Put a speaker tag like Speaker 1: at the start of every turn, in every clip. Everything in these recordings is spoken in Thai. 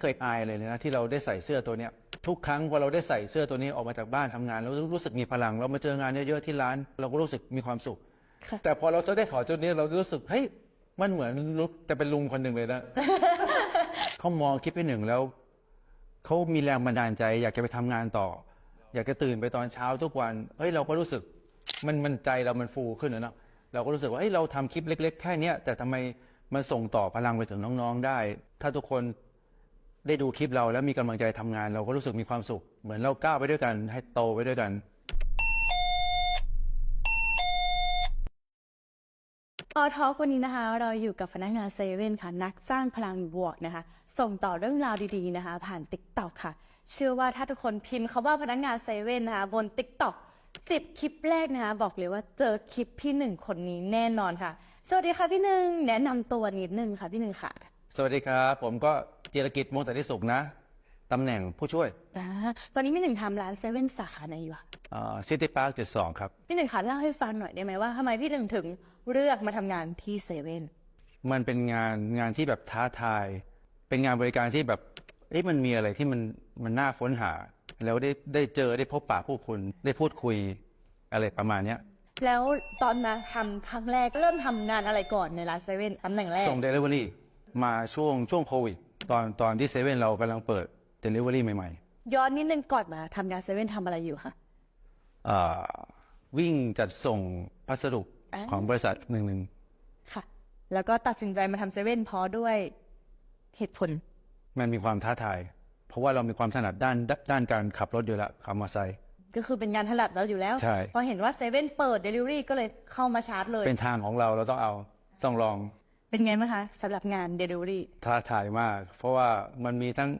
Speaker 1: เคยอายเลยนะที่เราได้ใส่เสื้อตัวเนี้ยทุกครั้งพอเราได้ใส่เสื้อตัวนี้ออกมาจากบ้านทำงานเรารู้สึกมีพลัง เรามาเจองานเยอะๆที่ร้าน เราก็รู้สึกมีความสุข
Speaker 2: ค่ะ
Speaker 1: แต่พอเราจะได้ถอดชุดนี้เรารู้สึกเฮ้ยมันเหมือนลุกแต่เป็นลุงคนหนึ่งเลยนะเขามองคลิปไปหนึ่งแล้วเขามีแรงบันดาลใจ อยากจะไปทำงานต่อ อยากจะตื่นไปตอนเช้าทุกวันเฮ้ยเราก็รู้สึกมันมันใจเรามันฟูขึ้นนะเนาะเราก็รู้สึกว่าเฮ้ยเราทำคลิปเล็ก ๆ แค่เนี้ยแต่ทำไมมันส่งต่อพลังไปถึงน้องๆได้ ถ้าทุกคน ได้ดูคลิปเราแล้วมีกำลังใจทำงาน เราก็รู้สึกมีความสุข เหมือนเราก้าวไปด้วยกันให้โตไปด้วยกัน
Speaker 2: ออทอวันนี้นะคะ เราอยู่กับพนักงานเซเว่นค่ะ นักสร้างพลังบวกนะคะ ส่งต่อเรื่องราวดีๆนะคะ ผ่านติ๊กต็อกค่ะ เชื่อว่าถ้าทุกคนพิมพ์คาว่าพนักงานเซเว่นนะคะบนติ๊กต็อกสิบคลิปแรกนะคะ บอกเลยว่าเจอคลิปพี่หนึ่งคนนี้แน่นอนค่ะ สวัสดีค่ะพี่หนึ่งแนะนำตัวนิดนึงค่ะพี่หนึ่งค่ะ
Speaker 1: สวัสดีครับ ผมก็ จิรกิจมงตติสุขนะตำแหน่งผู้ช่วย
Speaker 2: อ่าตอนนี้พี่หนึ่งทำร้านเซเว่นสาขาไหนอยู่อะ
Speaker 1: ซิตี้พาร์คจุดสองครับ
Speaker 2: พี่หนึ่งคะเล่าให้ฟังหน่อยได้ไหมว่าทำไมพี่หนึ่งถึงเลือกมาทำงานที่เซเว่น
Speaker 1: มันเป็นงานงานที่แบบท้าทาย เป็นงานบริการที่แบบเอ๊ะมันมีอะไรที่มันมันน่าค้นหา แล้วได้ได้เจอได้พบปะผู้คนได้พูดคุยอะไรประมาณเนี้ย
Speaker 2: แล้วตอนมาทำครั้งแรกเริ่มทำงานอะไรก่อนในร้านเซเว่นตำแหน่งแรก
Speaker 1: ส่งเดลิเวอรี่มาช่วงช่วงโควิด ตอนตอนที่เซเว่นเรากำลังเปิดเดลิเวอรี่ใหม่
Speaker 2: ย้อนนิดนึงก่อนมาทำงานเซเว่นทำอะไรอยู่คะ
Speaker 1: ๆอ่าวิ่งจัดส่งพัสดุ
Speaker 2: อ่า
Speaker 1: ของบริษัทหนึ่งหนึ่ง
Speaker 2: ค่ะ แล้วก็ตัดสินใจมาทำเซเว่นเพราะด้วยเหตุผล
Speaker 1: มันมีความท้าทาย เพราะว่าเรามีความถนัดด้านด้านการขับรถอยู่แล้วขับมอเตอร์ไซค์
Speaker 2: ก็คือเป็นงานถนัดเราอยู่แล้ว
Speaker 1: ใช่
Speaker 2: พอเห็นว่าเซเว่นเปิดเดลิเวอรี่ก็เลยเข้ามาชาร์จเลย
Speaker 1: เป็นทางของเราเราต้องเอาต้องลอง
Speaker 2: เป็นไงบ้างคะสำหรับงานเดลิเวอรี่
Speaker 1: ท้าทายมาก เพราะว่ามันมีทั้ง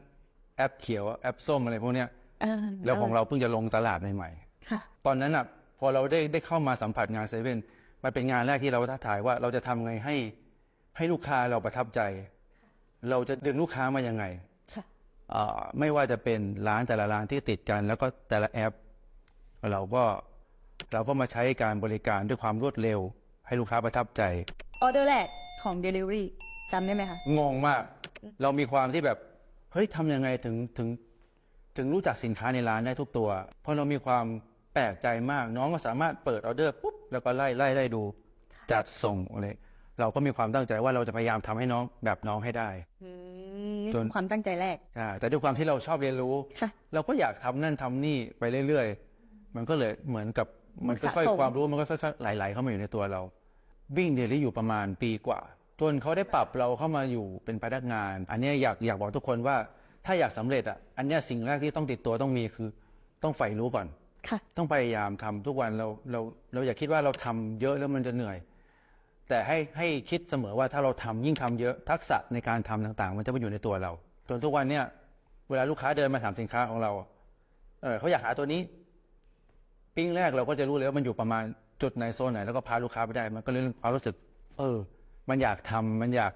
Speaker 1: แอปเขียวแอปส้มอะไรพวกเนี้ยแล้วของเราเพิ่งจะลงตลาดใหม่
Speaker 2: ค่ะ
Speaker 1: ๆตอนนั้นอะพอเราได้ได้เข้ามาสัมผัสงานเซเว่นมันเป็นงานแรกที่เราท้าทายว่าเราจะทำไงให้ ให้ลูกค้าเราประทับใจ เราจะดึงลูกค้ามายังไง
Speaker 2: ค่ะ
Speaker 1: อ่าไม่ว่าจะเป็นร้านแต่ละร้านที่ติดกัน แล้วก็แต่ละแอป เราก็เราก็มาใช้การบริการด้วยความรวดเร็ว ให้ลูกค้าประทับใจ
Speaker 2: ออเดอร์แรก ของเดลิเวอรี่จำได้ไหมคะ
Speaker 1: งงมาก เรามีความที่แบบ เฮ้ยทำยังไงถึงถึง ถึงรู้จักสินค้าในร้านได้ทุกตัว เพราะเรามีความแปลกใจมาก น้องก็สามารถเปิดออเดอร์ปุ๊บ แล้วก็ไล่ไล่ไล่ดู จัดส่งอะไรเราก็มีความตั้งใจว่าเราจะพยายามทำให้น้องแบบน้องให้ได้
Speaker 2: นี่
Speaker 1: จน
Speaker 2: คือความตั้งใจแรก
Speaker 1: อ่าแต่ด้วยความที่เราชอบเรียนรู้
Speaker 2: ค่ะ
Speaker 1: เราก็อยากทำนั่นทำนี่ไปเรื่อยๆ มันก็เลยเหมือนกับมัน
Speaker 2: สะ
Speaker 1: ค่อย
Speaker 2: สม
Speaker 1: ๆความรู้มันก็ค่อยๆไหลๆเข้ามาอยู่ในตัวเรา วิ่งเดลี่อยู่ประมาณปีกว่า จนเขาได้ปรับเราเข้ามาอยู่เป็นพนักงาน อันเนี้ยอยากอยากบอกทุกคนว่าถ้าอยากสำเร็จอะอันเนี้ยสิ่งแรกที่ต้องติดตัวต้องมีคือ ต้องใฝ่รู้ก่อน
Speaker 2: ค่ะ
Speaker 1: ต้องพยายามทำทุกวันเราเราเราอย่าคิดว่าเราทำเยอะแล้วมันจะเหนื่อย แต่ให้ให้คิดเสมอว่าถ้าเราทำยิ่งทำเยอะทักษะในการทำต่างๆ มันจะมาอยู่ในตัวเราจนทุกวันเนี่ยเวลาลูกค้าเดินมาถามสินค้าของเราเออเขาอยากหาตัวนี้ ปิ้งแรกเราก็จะรู้เลยว่ามันอยู่ประมาณ จุดไหนโซนไหนแล้วก็พาลูกค้าไปได้ มันก็เลยความรู้สึก เออ มันอยากทำมันอยาก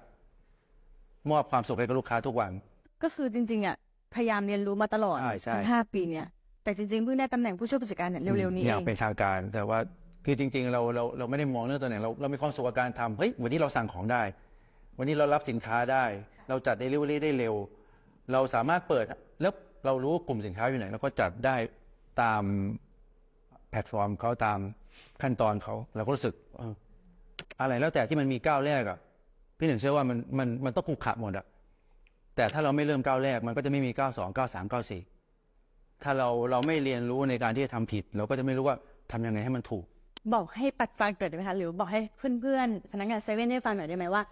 Speaker 1: มอบความสุขให้กับลูกค้าทุกวัน
Speaker 2: ก็คือจริงๆอะพยายามเรียนรู้มาตลอด
Speaker 1: ใช่ใช่
Speaker 2: ทั้งห้าปีเนี่ย แต่จริงๆเพิ่งได้ตำแหน่งผู้ช่วยผู้จัดการเนี่ยเร็วๆนี้
Speaker 1: อ
Speaker 2: เอย่าง
Speaker 1: เป็นทางการ แต่ว่าคือจริง ๆ เราเราเราไม่ได้มองเรื่องตัวไหนเราเรามีความสุขกับการทำเฮ้ยวันนี้เราสั่งของได้ วันนี้เรารับสินค้าได้ เราจัดเดลิเวอรี่ได้เร็ว เราสามารถเปิดแล้วเรารู้กลุ่มสินค้าอยู่ไหนเราก็จัดได้ตาม แพลตฟอร์มเขาตามขั้นตอนเขาเราก็รู้สึกเอออะไรแล้วแต่ที่มันมีก้าวแรกอะพี่หนึ่งเชื่อว่ามันมันมันต้องคุกขะหมดอะแต่ถ้าเราไม่เริ่มก้าวแรก มันก็จะไม่มีก้าวสองก้าวสามก้าวสี่ถ้าเราเราไม่เรียนรู้ในการที่จะทำผิด เราก็จะไม่รู้ว่าทำยังไงให้มันถูก
Speaker 2: บอกให้ปัดฟังเกิดได้ไหมคะหรือบอกให้เพื่อนๆพนักงานเซเว่นได้ฟังหน่อยได้ไหมว่า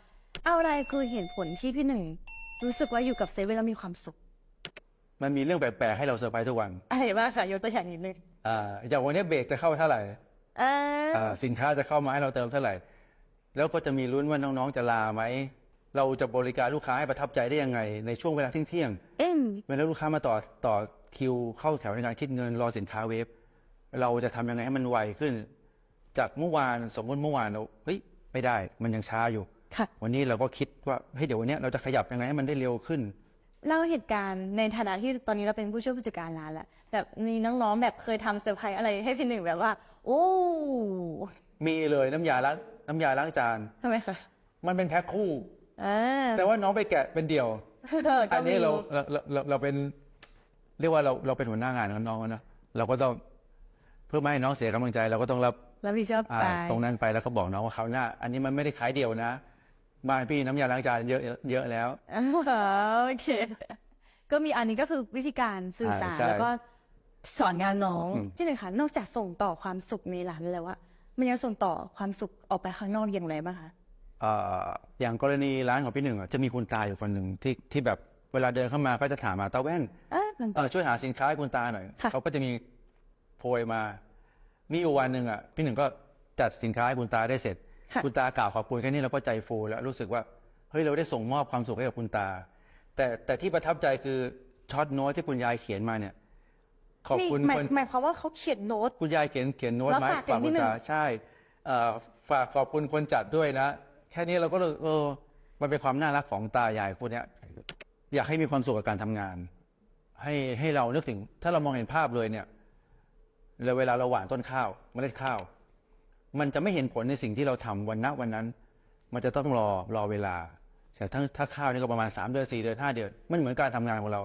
Speaker 2: เอาอะไรคือเหตุผลที่พี่หนึ่งรู้สึกว่าอยู่กับเซเว่นแล้วมีความสุข
Speaker 1: มันมีเรื่องแปลกๆให้เราเซอร์ไพรส์ทุกวัน
Speaker 2: อะไรบ้างคะยกตัวอย่างนิดนึง
Speaker 1: อ่าอย่างวันนี้เบรกจะเข้าเท่าไหร่
Speaker 2: เออ
Speaker 1: อ่าสินค้าจะเข้ามาให้เราเติมเท่าไหร่ แล้วก็จะมีลุ้นว่าน้องๆจะลาไหม เราจะบริการลูกค้าให้ประทับใจได้ยังไง ในช่วงเวลาเที่ยง
Speaker 2: เอ็ม
Speaker 1: ๆเวลาลูกค้ามาต่อต่อคิวเข้าแถวในการคิดเงินรอสินค้าเวฟเราจะทำยังไงให้มันไวขึ้น จากเมื่อวานสมมติเมื่อวานเราเฮ้ยไม่ได้มันยังช้าอยู่
Speaker 2: ค่ะ
Speaker 1: วันนี้เราก็คิดว่าเฮ้ยเดี๋ยววันเนี้ยเราจะขยับยังไงให้มันได้เร็วขึ้น
Speaker 2: เล่าเหตุการณ์ในฐานะที่ตอนนี้เราเป็นผู้ช่วยผู้จัดการร้านแล้วแบบมีน้องๆแบบเคยทำเซอร์ไพรส์อะไรให้พี่หนึ่งแบบว่า โอ้
Speaker 1: มีเลยน้ำยาล้างน้ำยาล้างจาน
Speaker 2: ทำไมคะ
Speaker 1: มันเป็นแพ็คคู่
Speaker 2: อ่า
Speaker 1: แต่ว่าน้องไปแกะเป็นเดี่ยว
Speaker 2: ก็
Speaker 1: อันนี้
Speaker 2: มี
Speaker 1: เราเราเราเราเราเป็น เรียกว่าเราเราเป็นหัวหน้างานของน้องนะเราก็ต้องเพื่อไม่ให้น้องเสียกำลังใจ เราก็ต้องรับ
Speaker 2: รับผิดชอบ
Speaker 1: อ่า
Speaker 2: ไป
Speaker 1: ตรงนั้นไปแล้วก็บอกน้องว่าเขาวหน้า อันนี้มันไม่ได้ขายเดียวนะ บ้านพี่น้ำยาล้างจานเยอะเยอะแล้ว
Speaker 2: อ๋อโอเค ก็มีอันนี้ก็คือวิธีการสื่อสาร
Speaker 1: อ่าใช่
Speaker 2: แล้วก็สอนงานน้อง
Speaker 1: อืม
Speaker 2: พี่หนึ่งคะนอกจากส่งต่อความสุขในร้านแล้วว่ามันยังส่งต่อความสุขออกไปข้างนอกอย่างไรบ้างคะ
Speaker 1: เอ่ออย่างกรณีร้านของพี่หนึ่งอะจะมีคุณตาอยู่คนหนึ่งที่ที่แบบเวลาเดินเข้ามาก็จะถามมาตาแว่น
Speaker 2: เอ้ยมัน
Speaker 1: เออช่วยหาสินค้าให้คุณตาหน่อย
Speaker 2: ค่ะ
Speaker 1: เขาก็จะมีโพยมา มีอยู่วันหนึ่งอะพี่หนึ่งก็จัดสินค้าให้คุณตาได้เสร็จ
Speaker 2: ค่ะ
Speaker 1: คุณตากล่าวขอบคุณแค่นี้เราก็ใจฟูแล้วรู้สึกว่าเฮ้ยเราได้ส่งมอบความสุขให้กับคุณตา แต่แต่ที่ประทับใจคือช็อตโน้ตที่คุณยายเขียนมาเนี่ย ขอบคุณ
Speaker 2: นี่หมาย
Speaker 1: คน
Speaker 2: หมายความว่าเขาเขียนโน้ต
Speaker 1: คุณยายเขียนเขียนโน้ต
Speaker 2: แล้ว
Speaker 1: มาให้
Speaker 2: ฝากถึง
Speaker 1: ฝาก
Speaker 2: พี่
Speaker 1: คุณ
Speaker 2: หนึ่ง
Speaker 1: ตาใช่เอ่อฝากขอบคุณคนจัดด้วยนะ แค่นี้เราก็เลยเออมันเป็นความน่ารักของตายายคู่เนี้ย อยากให้มีความสุขกับการทำงาน ให้ให้เรานึกถึง ถ้าเรามองเห็นภาพเลยเนี่ยแล้วเวลาเราหว่านต้นข้าวเมล็ดข้าว มันจะไม่เห็นผลในสิ่งที่เราทำวันณวันนั้น มันจะต้องรอรอเวลาแต่ถ้าถ้าข้าวนี่ก็ประมาณ 3 เดือน4เดือน5เดือนมันเหมือนการทำงานของเรา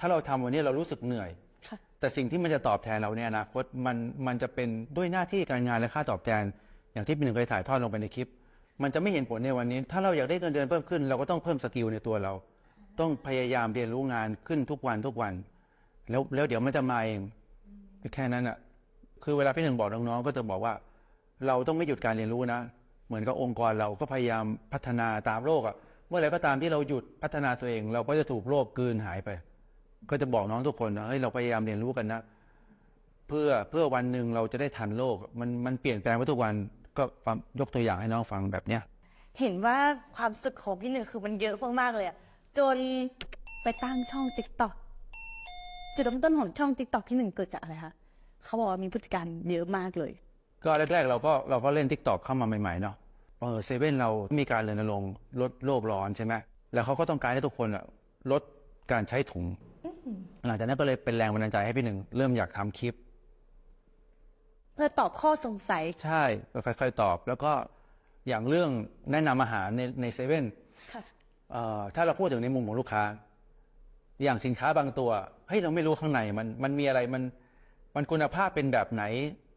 Speaker 1: ถ้าเราทำวันนี้เรารู้สึกเหนื่อย
Speaker 2: ค่ะ
Speaker 1: แต่สิ่งที่มันจะตอบแทนเราในอนาคตมันมันจะเป็นด้วยหน้าที่การงานและค่าตอบแทน อย่างที่พี่หนึ่งเคยถ่ายทอดลงไปในคลิป มันจะไม่เห็นผลในวันนี้ ถ้าเราอยากได้เงินเดือนเพิ่มขึ้น เราก็ต้องเพิ่มสกิลในตัวเรา ต้องพยายามเรียนรู้งานขึ้นทุกวันทุกวัน แล้วแล้วเดี๋ยวมันจะมาเองแค่นั้นอะคือเวลาพี่หนึ่งบอกน้องๆก็จะบอกว่า เราต้องไม่หยุดการเรียนรู้นะ เหมือนกับองค์กรเราก็พยายามพัฒนาตามโลกอะ เมื่อไรก็ตามที่เราหยุดพัฒนาตัวเอง เราก็จะถูกโลกกลืนหายไป ก็จะบอกน้องทุกคนนะเฮ้ยเราพยายามเรียนรู้กันนะ เพื่อเพื่อวันหนึ่งเราจะได้ทันโลก มันมันเปลี่ยนแปลงไปทุกวันก็ยกตัวอย่างให้น้องฟังแบบเนี้ย
Speaker 2: เห็นว่าความสุขของพี่หนึ่งคือมันเยอะมากๆเลยอะจนไปตั้งช่องติ๊กต็อกจุดเริ่มต้นของช่องติ๊กต็อกพี่หนึ่งเกิดจากอะไรคะเขาบอกว่ามีผู้จัดการเยอะมากเลย
Speaker 1: ก็แรกๆเราก็เราก็เล่นทิกตอกเข้ามาใหม่ๆเนาะเออเซเว่นเรามีการรณรงค์ลดโลกร้อนใช่ไหมแล้วเขาก็ต้องการให้ทุกคนอะลดการใช้ถุงหลังจากนั้นก็เลยเป็นแรงบันดาลใจให้พี่หนึ่งเริ่มอยากทำคลิป
Speaker 2: เพื่อตอบข้อสงสัย
Speaker 1: ใช่ก็ค่อยๆตอบ แล้วก็อย่างเรื่องแนะนำอาหารในในเซเว่น
Speaker 2: ค่ะ
Speaker 1: เอ่อถ้าเราพูดถึงในมุมของลูกค้า อย่างสินค้าบางตัวเฮ้ยเราไม่รู้ข้างในมันมันมีอะไรมันมันคุณภาพเป็นแบบไหน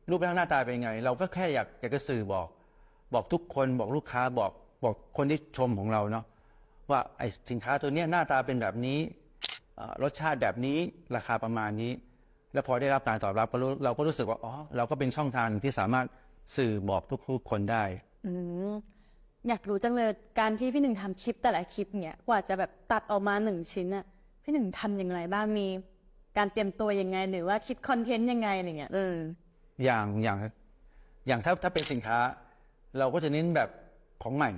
Speaker 1: รูปร่างหน้าตาเป็นไง เราก็แค่อยากอยากจะสื่อบอก บอกทุกคนบอกลูกค้าบอกบอกคนที่ชมของเราเนาะว่าไอสินค้าตัวเนี้ยหน้าตาเป็นแบบนี้เอ่อรสชาติแบบนี้ราคาประมาณนี้ แล้วพอได้รับการตอบรับก็รู้เราก็รู้สึกว่าอ๋อเราก็เป็นช่องทางหนึ่งที่สามารถสื่อบอกทุกๆคนได้
Speaker 2: อืมอยากรู้จังเลยการที่พี่หนึ่งทำคลิปแต่ละคลิปเนี่ยกว่าจะแบบตัดออกมาหนึ่งชิ้นอะพี่หนึ่งทำอย่างไรบ้างมี การเตรียมตัวยังไง หรือว่าคิดคอนเทนต์ยังไงอะไรเงี้ยเออ
Speaker 1: อย่างอย่างอย่างถ้าถ้าเป็นสินค้า เราก็จะเน้นแบบของใหม่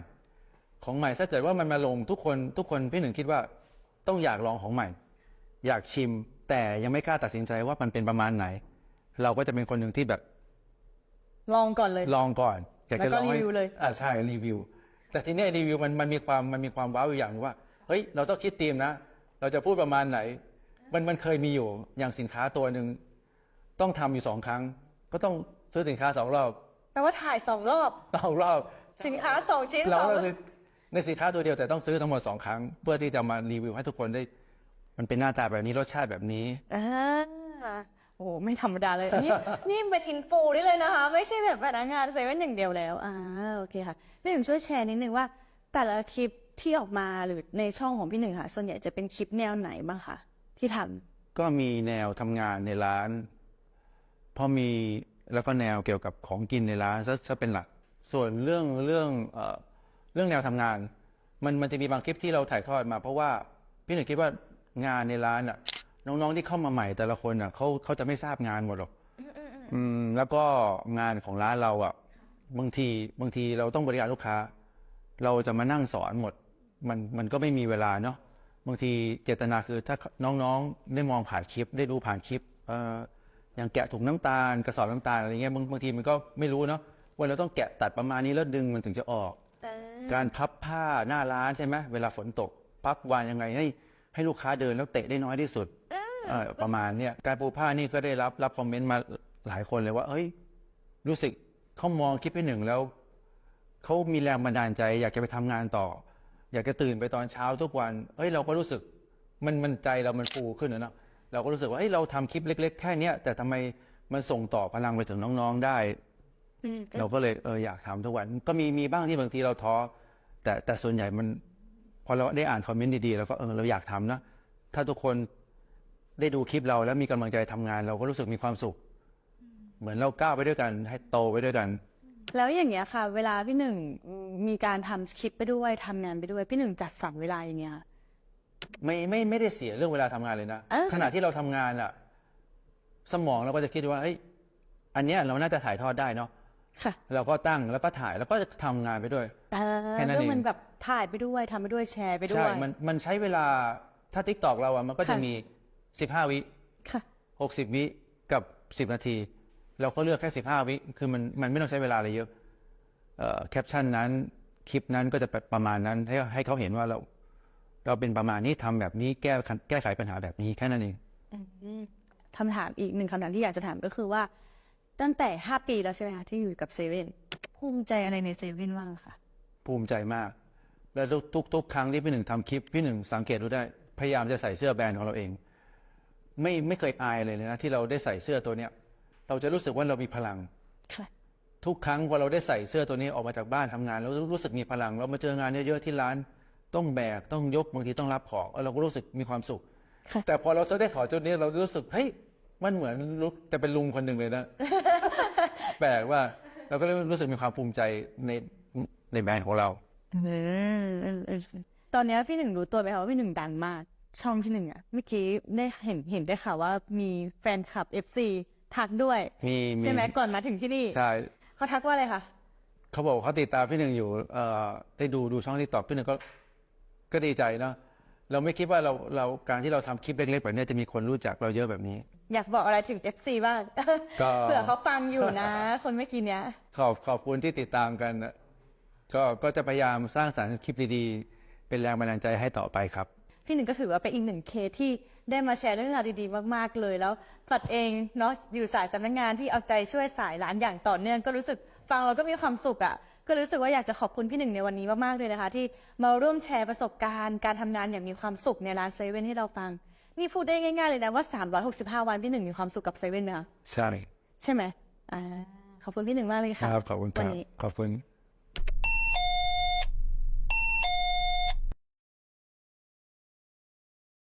Speaker 1: ของใหม่ถ้าเกิดว่ามันมาลงทุกคนทุกคนพี่หนึ่งคิดว่าต้องอยากลองของใหม่ อยากชิมแต่ยังไม่กล้าตัดสินใจว่ามันเป็นประมาณไหน เราก็จะเป็นคนหนึ่งที่แบบ
Speaker 2: ลองก่อนเลย
Speaker 1: ลองก่อนอยากจะลองให้
Speaker 2: แล้วก็รีวิวเลย
Speaker 1: อ่าใช่รีวิว แต่ทีเนี้ยรีวิวมันมันมีความมันมีความว้าวอยู่อย่างหนึงว่าเฮ้ยเราต้องคิดธีมนะเราจะพูดประมาณไหน มันมันเคยมีอยู่อย่างสินค้าตัวหนึ่งต้องทำอยู่สองครั้ง ก็ต้องซื้อสินค้าสองรอบ
Speaker 2: แปลว่าถ่ายสองรอบ
Speaker 1: สองรอบ
Speaker 2: สินค้าสองชิ้น
Speaker 1: เรา
Speaker 2: สอง
Speaker 1: ก็คือในสินค้าตัวเดียวแต่ต้องซื้อทั้งหมดสองครั้ง เพื่อที่จะมารีวิวให้ทุกคนได้ มันเป็นหน้าตาแบบนี้รสชาติแบบนี้
Speaker 2: อ่าโอ้โหไม่ธรรมดาเลย นี่ นี่เป็นอินฟูได้เลยนะคะ ไม่ใช่แบบพนักงานเซเว่นอย่างเดียวแล้วอ่าโอเคค่ะพี่หนึ่งช่วยแชร์นิดนึงว่า แต่ละคลิปที่ออกมาหรือในช่องของพี่หนึ่งค่ะ ส่วนใหญ่จะเป็นคลิปแนวไหนบ้างคะที่ทำ
Speaker 1: ก็มีแนวทำงานในร้าน พอมีแล้วก็แนวเกี่ยวกับของกินในร้านซะซะเป็นหลัก ส่วนเรื่องเรื่องเอ่อเรื่องแนวทำงาน มันมันจะมีบางคลิปที่เราถ่ายทอดมา เพราะว่าพี่หนึ่งคิดว่างานในร้านอะน้องๆที่เข้ามาใหม่แต่ละคนอะเขาเขาจะไม่ทราบงานหมดหรอกอืมแล้วก็งานของร้านเราอะบางทีบางทีเราต้องบริการลูกค้า เราจะมานั่งสอนหมด มันมันก็ไม่มีเวลาเนาะบางทีเจตนาคือถ้าน้องๆได้มองผ่านคลิป ได้ดูผ่านคลิปเอ่อ อย่างแกะถุงน้ำตาลกระสอบน้ำตาลอะไรเงี้ยบางบางทีมันก็ไม่รู้เนาะว่าเราต้องแกะตัดประมาณนี้แล้วดึงมันถึงจะออก การพับผ้าหน้าร้านใช่ไหมเวลาฝนตก พับวางยังไงให้ให้ลูกค้าเดินแล้วเตะได้น้อยที่สุดเออประมาณเนี้ยการปูผ้านี่ก็ได้รับรับคอมเมนต์มาหลายคนเลยว่าเฮ้ย รู้สึกเขามองคลิปไปหนึ่งแล้วเขามีแรงบันดาลใจ อยากจะไปทำงานต่อ อยากจะตื่นไปตอนเช้าทุกวันเฮ้ยเราก็รู้สึกมันมันใจเรามันฟูขึ้นนะเนาะ เราก็รู้สึกว่าเฮ้ยเราทำคลิปเล็ก ๆ แค่เนี้ยแต่ทำไมมันส่งต่อพลังไปถึงน้องๆได้เราก็เลยเอออยากทำทุกวันก็มีมีบ้างที่บางทีเราท้อแต่แต่ส่วนใหญ่มัน พอเราได้อ่านคอมเมนต์ดีๆ แล้วก็เออเราอยากทำนะ ถ้าทุกคนได้ดูคลิปเราแล้วมีกำลังใจทำงาน เราก็รู้สึกมีความสุข เหมือนเราก้าวไปด้วยกัน ให้โตไปด้วยกัน
Speaker 2: แล้วอย่างเงี้ยค่ะ เวลาพี่หนึ่งมีการทำคลิปไปด้วยทำงานไปด้วยพี่หนึ่งจัดสรรเวลาอย่างเงี้ย
Speaker 1: ไม่ไม่ไม่ได้เสียเรื่องเวลาทำงานเลยนะ
Speaker 2: เออ
Speaker 1: ขณะที่เราทำงานอะสมองเราก็จะคิดว่าเฮ้ยอันเนี้ยเราน่าจะถ่ายทอดได้เนาะ
Speaker 2: ค่ะ
Speaker 1: เราก็ตั้งแล้วก็ถ่ายแล้วก็จะทำงานไปด้วย
Speaker 2: เออ
Speaker 1: แค่นั้น
Speaker 2: แล้ว
Speaker 1: เอง
Speaker 2: มันแบบถ่ายไปด้วยทำไปด้วยแชร์ไปด้
Speaker 1: ใช่
Speaker 2: วย
Speaker 1: มันมันใช้เวลาถ้าทิกตอกเราอะมันก็จะ
Speaker 2: ค่ะ
Speaker 1: มีสิบห้าวิ
Speaker 2: ค่ะ
Speaker 1: หกสิบวิกับสิบนาที เราก็เลือกแค่สิบห้าวิ คือมันมันไม่ต้องใช้เวลาอะไรเยอะเอ่อแคปชั่นนั้นคลิปนั้นก็จะประมาณนั้นให้ให้เขาเห็นว่าเรา เราเป็นประมาณนี้ทำแบบนี้แก้ขันแก้ไขปัญหาแบบนี้แค่นั้นเอง
Speaker 2: คำถามอีกหนึ่งคำถามที่อยากจะถามก็คือว่า ตั้งแต่ห้าปีแล้วใช่ไหมคะที่อยู่กับเซเว่นภูมิใจอะไรในเซเว่นบ้างคะ
Speaker 1: ภูมิใจมาก และทุกทุกทุกครั้งที่พี่หนึ่งทำคลิปพี่หนึ่งสังเกตดูได้พยายามจะใส่เสื้อแบรนด์ของเราเอง ไม่ไม่เคยอายเลยนะที่เราได้ใส่เสื้อตัวเนี้ย เราจะรู้สึกว่าเรามีพลัง
Speaker 2: ค่ะ
Speaker 1: ทุกครั้งพอเราได้ใส่เสื้อตัวนี้ออกมาจากบ้านทำงาน แล้วรู้สึกมีพลังเรามาเจองานเยอะๆที่ร้าน ต้องแบกต้องยกบางทีต้องรับของเออเราก็รู้สึกมีความสุข
Speaker 2: ค่ะ
Speaker 1: แต่พอเราจะได้ถอดชุดนี้เรารู้สึกเฮ้ยมันเหมือนลุกจะเป็นลุงคนหนึ่งเลยนะ แปลกว่าเราก็เลยรู้สึกมีความภูมิใจในในแบรนด์ของเรา
Speaker 2: เออเออเออตอนเนี้ยพี่หนึ่งรู้ตัวไหมคะว่าพี่หนึ่งดังมาก ช่องพี่หนึ่งอะเมื่อกี้ได้เห็นเห็นได้ข่าวว่ามีแฟนคลับ FC ทักด้วย
Speaker 1: มีมี
Speaker 2: ใช่ไหมก่อนมาถึงที่นี่
Speaker 1: ใช่
Speaker 2: เขาทักว่าอะไรคะ
Speaker 1: เขาบอกเขาติดตามพี่หนึ่งอยู่เอ่อได้ดูดูช่องที่ตอบพี่หนึ่งก็ ก็ดีใจเนาะเราไม่คิดว่าเราเราการที่เราทำคลิปเล็กๆแบบเนี้ยจะมีคนรู้จักเราเยอะแบบนี้
Speaker 2: อยากบอกอะไรถึง FC บ้าง
Speaker 1: ก็
Speaker 2: เผื่อเขาฟังอยู่นะ คนเมื่อกี้เนี้ย
Speaker 1: ขอบขอบคุณที่ติดตามกันนะก็ก็จะพยายามสร้างสรรค์คลิปดีๆ เป็นแรงบันดาลใจให้ต่อไปครับ
Speaker 2: พี่หนึ่งก็ถือว่าเป็นอีกหนึ่งเคสที่ได้มาแชร์เรื่องราวดีๆ มากๆเลยแล้วปัดเองเนาะอยู่สายสำนักงานที่เอาใจช่วยสายร้านอย่างต่อเนื่องก็รู้สึกฟังเราก็มีความสุขอะ่ะ ก็รู้สึกว่าอยากจะขอบคุณพี่หนึ่งในวันนี้มาก ๆ เลยนะคะ ที่มาร่วมแชร์ประสบการณ์ การทำงานอย่างมีความสุขในร้านเซเว่นให้เราฟัง นี่พูดได้ง่ายๆเลยนะว่า 365 วันพี่หนึ่งมีความสุขกับเซเว่นไหมคะ
Speaker 1: ใช่
Speaker 2: ใช่ไหมอ่าขอบคุณพี่หนึ่งมากเลย
Speaker 1: ค
Speaker 2: ค่ะ
Speaker 1: รับขอบคุณค
Speaker 2: วั
Speaker 1: รับ
Speaker 2: นี้
Speaker 1: ขอบคุณ